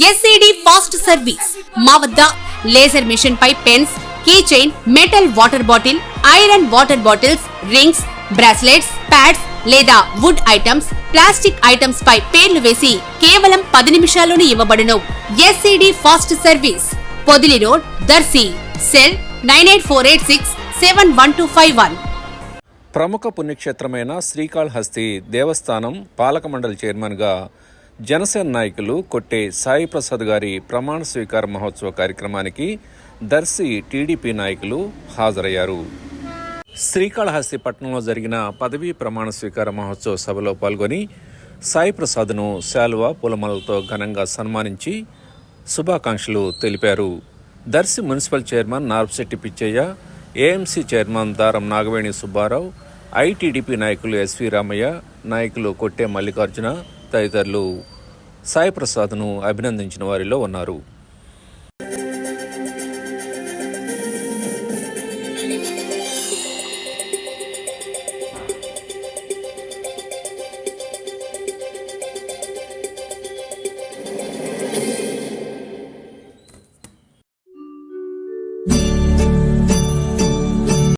SAD fast service మా వద్ద laser machine పై pens key chain metal water bottle iron water bottles rings bracelets pads లేదా wood items plastic items పై పేర్లు వేసి కేవలం పది నిమిషాల్లోనే ఇవ్వబడును. SED fast service Podili road Darsi. Cell nine eight four eight six seven one two five one. ప్రముఖ పుణ్యక్షేత్రమైన శ్రీకాళహస్తి దేవస్థానం పాలక మండలి చైర్మన్గా జనసేన నాయకులు కొట్టే సాయి ప్రసాద్ గారి ప్రమాణ స్వీకార మహోత్సవ కార్యక్రమానికి దర్శి టీడీపీ నాయకులు హాజరయ్యారు. శ్రీకాళహస్తి పట్టణంలో జరిగిన పదవీ ప్రమాణ స్వీకార మహోత్సవ సభలో పాల్గొని సాయి ప్రసాద్ను శాలువా పూలమాలతో ఘనంగా సన్మానించి శుభాకాంక్షలు తెలిపారు. Darsi municipal chairman Narpasetti Pichaiah AMC chairman Daram Nagaveni Subbarao ITDP నాయకులు ఎస్వి రామయ్య నాయకులు కొట్టే మల్లికార్జున తదితరులు. సాయిప్రసాద్ను అభినందించిన వారిలో ఉన్నారు.